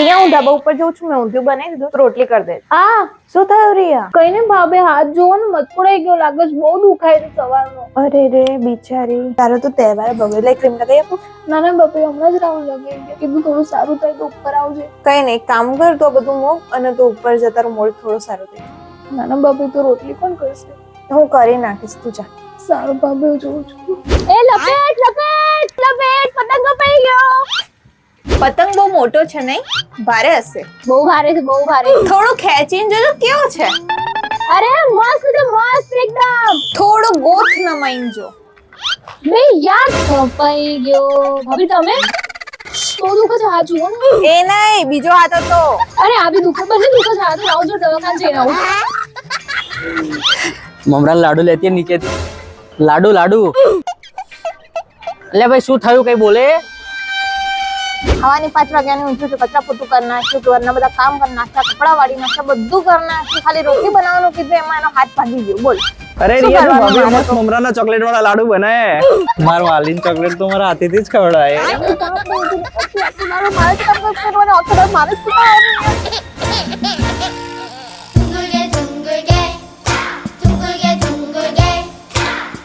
રિયા હું ધાબા ઉપર જઉં છું મેં ઊંધિયું બનાવી દીધું રોટલી કરી દે આ શું થયું રિયા? કઈ ને ભાભે હાથ જોવો ને મચકોડાઈ ગયો લાગે છે બહુ દુખાય છે સવારનો અરે રે બિચારી. તારો તો તહેવાર બગડેલા ક્રીમ લગાવી આપું. નાના બાપે હમણાં જ રાહુલ લગાવી ગયા. કીધું થોડું સારું થાય તો ઉપર આવજે. કઈ નહીં કામ કર તો બધું મોક અને તું ઉપર જતા તારું મોડ થોડું સારું ના ના બાપે તો રોટલી કોણ કરશે? હું કરી નાખીશ તું જા. સારું બાપે જોઉં છું. એ લપેટ લપેટ! પતંગ બહુ મોટો છે નહીં? ભારે હશે. બહુ ભારે છે બહુ ભારે થોડું ખેંચીને જોજો કેવો છે? અરે મસ્ત છે મસ્ત એકદમ. થોડો ગોથ નમાઈને જો. બે યાર કપાઈ ગયો. ભાભી તમે? બહુ દુખે છે હાથ જુઓ એ નહીં બીજો હાથ હતો અરે આ બી દુખે બંને દુખે છે હાથ રાહુલ જો દવાખાને જઈને આવું. મમરા લાડુ લેતી નીચે નીચેથી. લાડુ લાડુ. એટલે ભાઈ શું થયું? કઈ બોલે? ખાવાની પાંચ વાગ્યાની ઊંચું છે કચરા પોતું કરી નાખ્યું ઘરના બધા કામ કરી નાખ્યા કપડા વાળી નાખ્યા બધું કરી નાખ્યું ખાલી રોટલી બનાવવાનું કીધું એમાં એનો હાથ ભાગી ગયો બોલ અરે રિયા તું ભાભી મારે મમરાના ચોકલેટ વાળા લાડુ બનાવે મારું આલીન ચોકલેટ તો મારા હાથેથી જ ખવડાય મારે જ કામ કરવાનું, મારે જ.